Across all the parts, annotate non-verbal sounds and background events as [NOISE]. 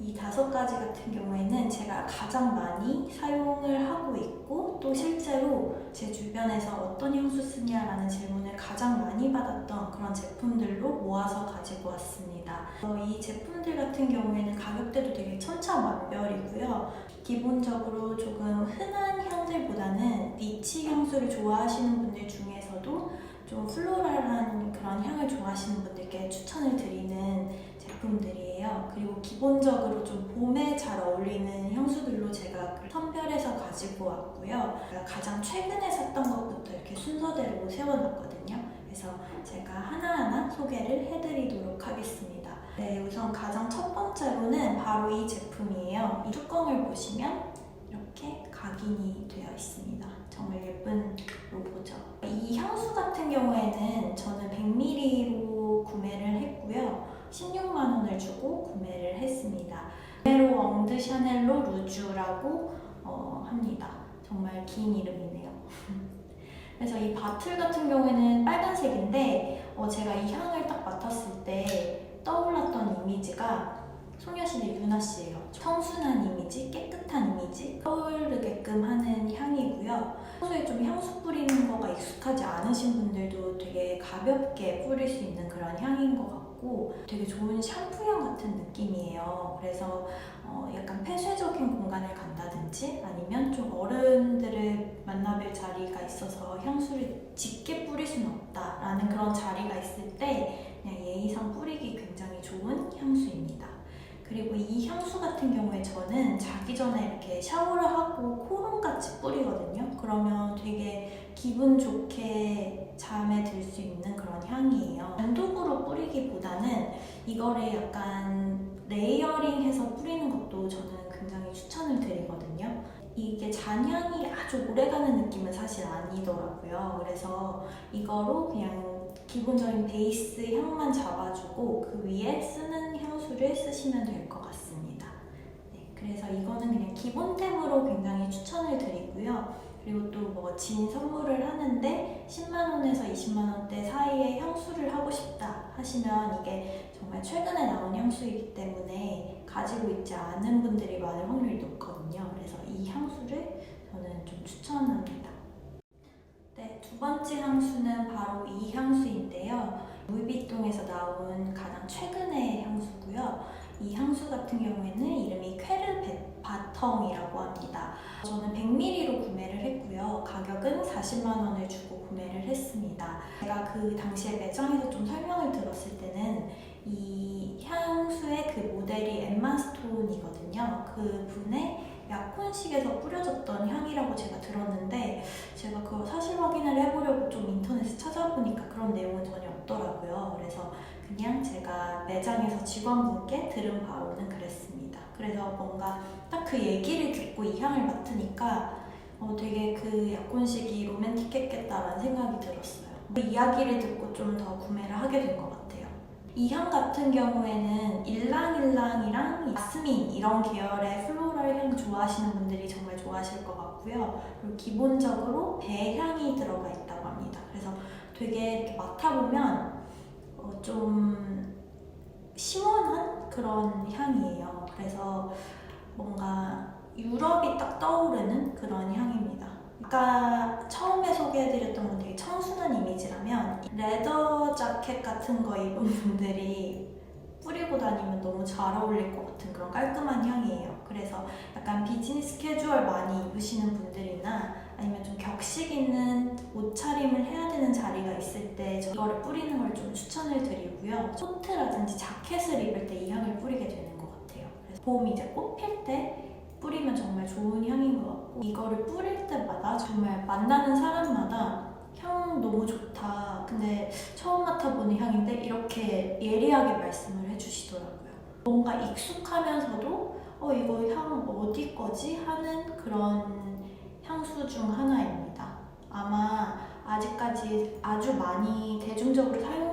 이 다섯 가지 같은 경우에는 제가 가장 많이 사용을 하고 있고 또 실제로 제 주변에서 어떤 향수 쓰냐라는 질문을 가장 많이 받았던 그런 제품들로 모아서 가지고 왔습니다. 어, 이 제품들 같은 경우에는 가격대도 되게 천차만별이고요. 기본적으로 조금 흔한 향들보다는 리치 향수를 좋아하시는 분들 중에서도 좀 플로랄한 그런 향을 좋아하시는 분들께 추천을 드리는 제품들이 그리고 기본적으로 좀 봄에 잘 어울리는 향수들로 제가 선별해서 가지고 왔고요. 가장 최근에 샀던 것부터 이렇게 순서대로 세워놨거든요. 그래서 제가 하나하나 소개를 해드리도록 하겠습니다. 네, 우선 가장 첫 번째로는 바로 이 제품이에요. 이 뚜껑을 보시면 이렇게 각인이 되어 있습니다. 정말 예쁜 로고죠. 이 향수 같은 경우에는 저는 100ml로 구매를 했고요. 16만 원을 주고 구매를 했습니다. 메로 엉드 샤넬로 루주라고 어, 합니다. 정말 긴 이름이네요. [LAUGHS] 그래서 이 바틀 같은 경우에는 빨간색인데 어, 제가 이 향을 딱 맡았을 때 떠올랐던 이미지가 소녀시대 유나 씨예요. 청순한 이미지, 깨끗한 이미지 떠오르게끔 하는 향이고요. 평소에 좀 향수 뿌리는 거가 익숙하지 않으신 분들도 되게 가볍게 뿌릴 수 있는 그런 향인 것 같고 되게 좋은 샴푸향 같은 느낌이에요. 그래서 어, 약간 폐쇄적인 공간을 간다든지 아니면 좀 어른들을 만나뵐 자리가 있어서 향수를 짙게 뿌릴 수는 없다라는 그런 자리가 있을 때 그냥 예의상 뿌리기 굉장히 좋은 향수입니다. 그리고 이 향수 같은 경우에 저는 자기 전에 이렇게 샤워를 하고 코론같이 뿌리거든요. 그러면 되게 기분 좋게 잠에 들 수 있는 그런 향이에요. 단독으로 뿌리기보다는 이거를 약간 레이어링해서 뿌리는 것도 저는 굉장히 추천을 드리거든요. 이게 잔향이 아주 오래가는 느낌은 사실 아니더라고요. 그래서 이거로 그냥 기본적인 베이스 향만 잡아주고 그 위에 쓰는 향수를 쓰시면 될 것 같습니다. 네, 그래서 이거는 그냥 기본템으로 굉장히 추천을 드리고요. 그리고 또 뭐 진 선물을 하는데 10만 원에서 20만 원대 사이에 향수를 하고 싶다 하시면 이게 정말 최근에 나온 향수이기 때문에 가지고 있지 않은 분들이 많을 확률이 높거든요. 그래서 이 향수를 저는 좀 추천합니다. 네, 두 번째 향수는 바로 이 향수인데요. 루이비통에서 나온 가장 최근의 향수고요. 이 향수 같은 경우에는 이름이 텅이라고 합니다. 저는 100ml로 구매를 했고요. 가격은 40만 원을 주고 구매를 했습니다. 제가 그 당시에 매장에서 좀 설명을 들었을 때는 이 향수의 그 모델이 엠마 스톤이거든요. 그 분의 약혼식에서 뿌려졌던 향이라고 제가 들었는데 제가 그걸 사실 확인을 해보려고 좀 인터넷에 찾아보니까 그런 내용은 전혀 없더라고요. 그래서 그냥 제가 매장에서 직원분께 들은 바로는 그랬습니다. 그래서 뭔가 딱 그 얘기를 듣고 이 향을 맡으니까 어, 되게 그 약혼식이 로맨틱했겠다라는 생각이 들었어요. 그 이야기를 듣고 좀 더 구매를 하게 된 것 같아요. 이 향 같은 경우에는 일랑일랑이랑 야스민 이런 계열의 플로럴 향 좋아하시는 분들이 정말 좋아하실 것 같고요. 그리고 기본적으로 배향이 들어가 있다고 합니다. 그래서 되게 이렇게 맡아보면 어, 좀 시원한 그런 향이에요. 그래서 뭔가 유럽이 딱 떠오르는 그런 향입니다. 아까 처음에 소개해드렸던 건 되게 청순한 이미지라면 레더 자켓 같은 거 입은 분들이 뿌리고 다니면 너무 잘 어울릴 것 같은 그런 깔끔한 향이에요. 그래서 약간 비즈니스 캐주얼 많이 입으시는 분들이나 아니면 좀 격식 있는 옷차림을 해야 되는 자리가 있을 때 이거를 뿌리는 걸 좀 추천을 드리고요. 코트라든지 자켓을 입을 때 이 향을 뿌리게 되는 봄 이제 꽃필 때 뿌리면 정말 좋은 향인 것 같고 이거를 뿌릴 때마다 정말 만나는 사람마다 향 너무 좋다. 근데 처음 맡아보는 향인데 이렇게 예리하게 말씀을 해주시더라고요. 뭔가 익숙하면서도 어 이거 향 어디 거지 하는 그런 향수 중 하나입니다. 아마 아직까지 아주 많이 대중적으로 사용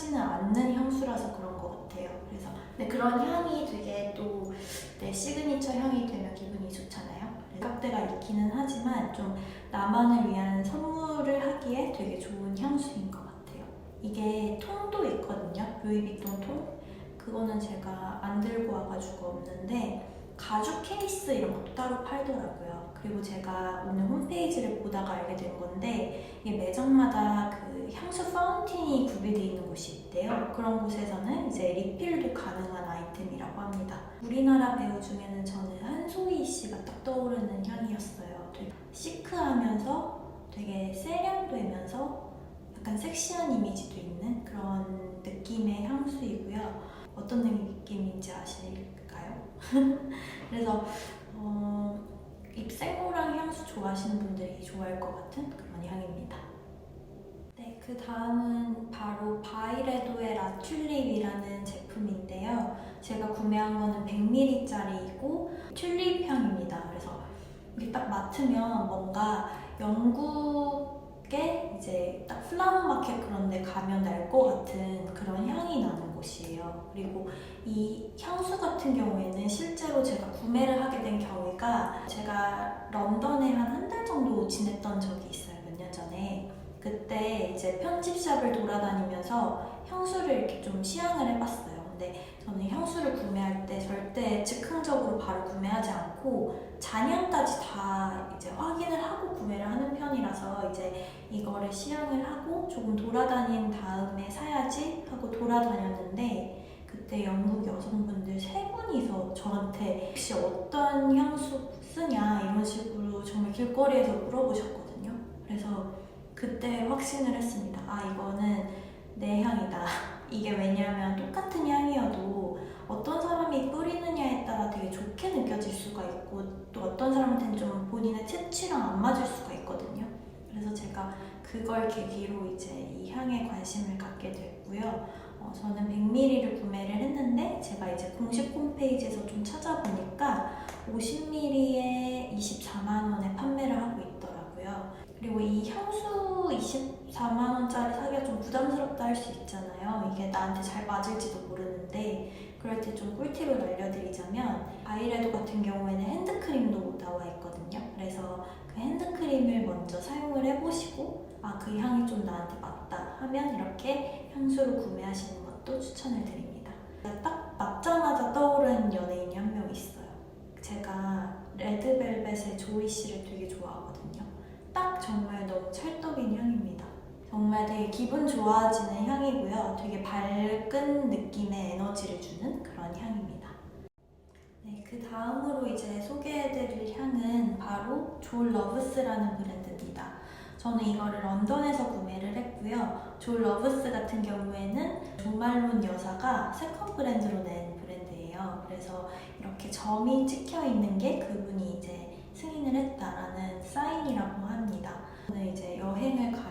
하지는 않는 향수라서 그런 것 같아요. 그래서 근데 그런 향이 되게 또 내 시그니처 향이 되면 기분이 좋잖아요. 가격대가 있기는 하지만 좀 나만을 위한 선물을 하기에 되게 좋은 향수인 것 같아요. 이게 통도 있거든요. 루이비통 통. 그거는 제가 안 들고 와가지고 없는데 가죽 케이스 이런 것도 따로 팔더라고요. 그리고 제가 오늘 홈페이지를 보다가 알게 된 건데 이게 매장마다 그 향수 파운틴이 구비되어 있는 곳이 있대요. 그런 곳에서는 이제 리필도 가능한 아이템이라고 합니다. 우리나라 배우 중에는 저는 한소희 씨가 딱 떠오르는 향이었어요. 되게 시크하면서 되게 세련되면서 약간 섹시한 이미지도 있는 그런 느낌의 향수이고요. 어떤 아실까요? 그래서 어, 입생로랑 향수 좋아하시는 분들이 좋아할 것 같은 그런 향입니다. 네, 그 다음은 바로 바이레도의 라튤립이라는 제품인데요. 제가 구매한 거는 100ml짜리이고 튤립 향입니다. 그래서 이게 딱 맡으면 뭔가 영국의 이제 딱 플라워 마켓 그런 데 가면 날 것 같은 그런 향이 나는 곳이에요. 그리고 이 향수 같은 경우에는 실제로 제가 구매를 하게 된 경우가 제가 런던에 한 한 달 정도 지냈던 적이 있어요. 몇 년 전에. 그때 이제 편집샵을 돌아다니면서 향수를 이렇게 좀 시향을 해봤어요. 근데 저는 향수를 구매할 때 즉흥적으로 바로 구매하지 않고 잔향까지 다 이제 확인을 하고 구매를 하는 편이라서 이제 이거를 시향을 하고 조금 돌아다닌 다음에 사야지 하고 돌아다녔는데 그때 영국 여성분들 세 분이서 저한테 혹시 어떤 향수 쓰냐 이런 식으로 정말 길거리에서 물어보셨거든요. 그래서 그때 확신을 했습니다. 아 이거는 내 향이다. [LAUGHS] 이게 왜냐하면 똑같은 향이어도 어떤 사람이 뿌리느냐에 따라 되게 좋게 느껴질 수가 있고 또 어떤 사람한테는 좀 본인의 채취랑 안 맞을 수가 있거든요. 그래서 제가 그걸 계기로 이제 이 향에 관심을 갖게 됐고요. 어, 저는 100ml를 구매를 했는데 제가 이제 공식 홈페이지에서 좀 찾아보니까 50ml에 24만 원에 판매를 하고 있더라고요. 그리고 이 향수 24만 원짜리 사기가 좀 부담스럽다 할 수 있잖아요. 이게 나한테 잘 맞을지도 모르는데 그럴 때 좀 꿀팁을 알려드리자면 바이레도 같은 경우에는 핸드크림도 나와 있거든요. 그래서 그 핸드크림을 먼저 사용을 해보시고 아 그 향이 좀 나한테 맞다 하면 이렇게 향수를 구매하시는 것도 추천을 드립니다. 딱 맞자마자 떠오른 연예인이 한 명 있어요. 제가 레드벨벳의 조이 씨를 되게 좋아하거든요. 딱 정말 너무 찰떡인 향입니다. 정말 되게 기분 좋아지는 향이고요. 되게 밝은 느낌의 에너지를 주는 그런 향입니다. 네, 그 다음으로 이제 소개해드릴 향은 바로 졸 러브스라는 브랜드입니다. 저는 이거를 런던에서 구매를 했고요. 졸 러브스 같은 경우에는 조말론 여사가 세컨 브랜드로 낸 브랜드예요. 그래서 이렇게 점이 찍혀 있는 게 그분이 이제 승인을 했다라는 사인이라고 합니다. 저는 이제 여행을 가면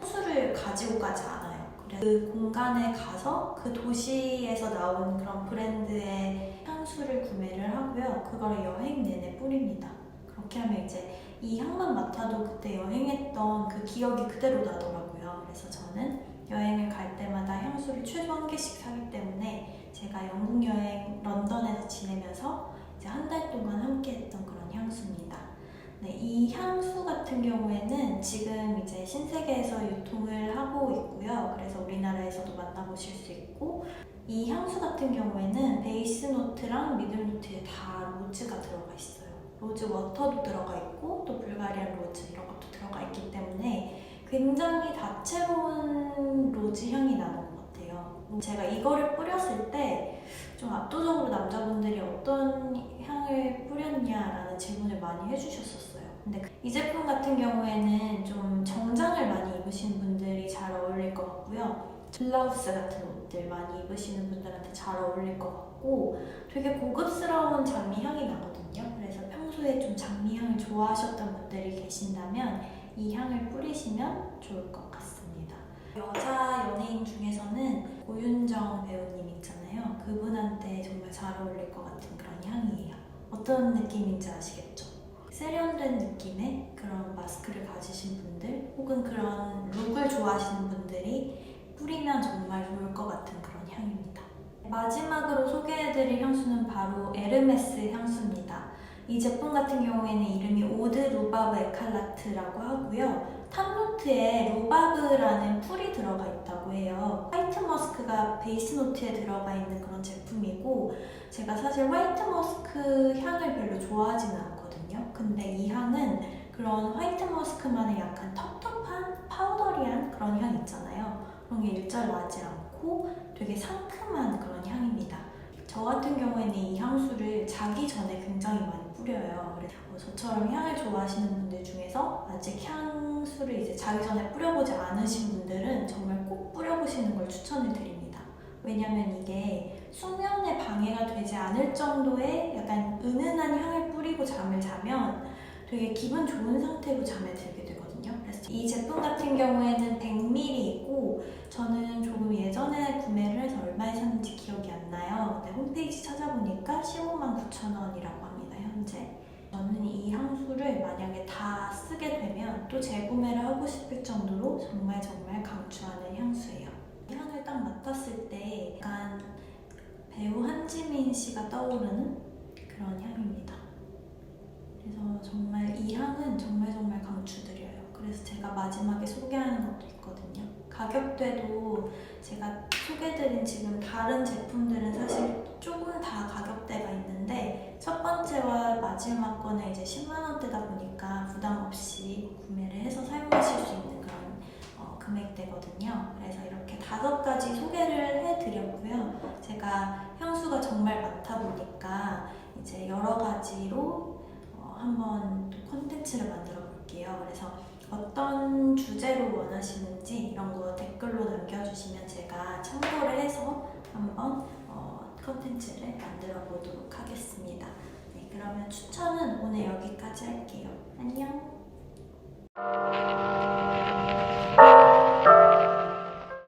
향수를 가지고 가지 않아요. 그래서 그 공간에 가서 그 도시에서 나온 그런 브랜드의 향수를 구매를 하고요. 그거를 여행 내내 뿌립니다. 그렇게 하면 이제 이 향만 맡아도 그때 여행했던 그 기억이 그대로 나더라고요. 그래서 저는 여행을 갈 때마다 향수를 최소 한 개씩 사기 때문에 제가 영국 여행 런던에서 지내면서 이제 한 달 동안 함께 했던 그런 향수입니다. 네, 이 향수 같은 경우에는 지금 이제 신세계에서 유통을 하고 있고요. 그래서 우리나라에서도 만나보실 수 있고 이 향수 같은 경우에는 베이스 노트랑 미들 노트에 다 로즈가 들어가 있어요. 로즈 워터도 들어가 있고 또 불가리안 로즈 이런 것도 들어가 있기 때문에 굉장히 다채로운 로즈 향이 나는 것 같아요. 제가 이거를 뿌렸을 때 좀 압도적으로 남자분들이 어떤 향을 뿌렸냐라는 질문을 많이 해주셨었어요. 근데 이 제품 같은 경우에는 좀 정장을 많이 입으시는 분들이 잘 어울릴 것 같고요. 블라우스 같은 옷들 많이 입으시는 분들한테 잘 어울릴 것 같고 되게 고급스러운 장미 향이 나거든요. 그래서 평소에 좀 장미 향을 좋아하셨던 분들이 계신다면 이 향을 뿌리시면 좋을 것 같습니다. 여자 연예인 중에서는 고윤정 배우님 있잖아요. 그분한테 정말 잘 어울릴 것 같은 그런 향이에요. 어떤 느낌인지 아시겠죠? 세련된 느낌의 그런 마스크를 가지신 분들 혹은 그런 룩을 좋아하시는 분들이 뿌리면 정말 좋을 것 같은 그런 향입니다. 마지막으로 소개해드릴 향수는 바로 에르메스 향수입니다. 이 제품 같은 경우에는 이름이 오드 루바브 에칼라트라고 하고요. 탑노트에 루바브라는 풀이 들어가 있다고 해요. 화이트 머스크가 베이스 노트에 들어가 있는 그런 제품이고 제가 사실 화이트 머스크 향을 별로 좋아하지는 않거든요. 근데 이 향은 그런 화이트 머스크만의 약간 텁텁한 파우더리한 그런 향 있잖아요. 그런 게 일절 나지 않고 되게 상큼한 그런 향입니다. 저 같은 경우에는 이 향수를 자기 전에 굉장히 많이 뿌려요. 그래서 뭐 저처럼 향을 좋아하시는 분들 중에서 아직 향수를 이제 자기 전에 뿌려보지 않으신 분들은 정말 꼭 뿌려보시는 걸 추천을 드립니다. 왜냐면 이게 숙면에 방해가 되지 않을 정도의 약간 은은한 향을 뿌리고 잠을 자면 되게 기분 좋은 상태로 잠에 들게 되거든요. 그래서 이 제품 같은 경우에는 100ml이고 저는 조금 예전에 구매를 해서 얼마에 샀는지 기억이 안 나요. 근데 홈페이지 찾아보니까 15만 9천 원이라고 합니다, 현재. 저는 이 향수를 만약에 다 쓰게 되면 또 재구매를 하고 싶을 정도로 정말 정말 강추하는 향수예요. 이 향을 딱 맡았을 때 약간 배우 한지민 씨가 떠오르는 그런 향입니다. 그래서 정말 이 향은 정말 정말 강추드려요. 그래서 제가 마지막에 소개하는 것도 있거든요. 가격대도 제가 소개드린 지금 다른 제품들은 사실 조금 다 가격대가 있는데 첫 번째와 마지막 거는 이제 10만 원대다 보니까 부담 없이 구매를 해서 사용하실 수 있는 금액대거든요. 그래서 이렇게 다섯 가지 소개를 해드렸고요. 제가 향수가 정말 많다 보니까 이제 여러 가지로 어, 한번 콘텐츠를 만들어 볼게요. 그래서 어떤 주제로 원하시는지 이런 거 댓글로 남겨주시면 제가 참고를 해서 한번 어, 컨텐츠를 만들어 보도록 하겠습니다. 네, 그러면 추천은 오늘 여기까지 할게요. 안녕!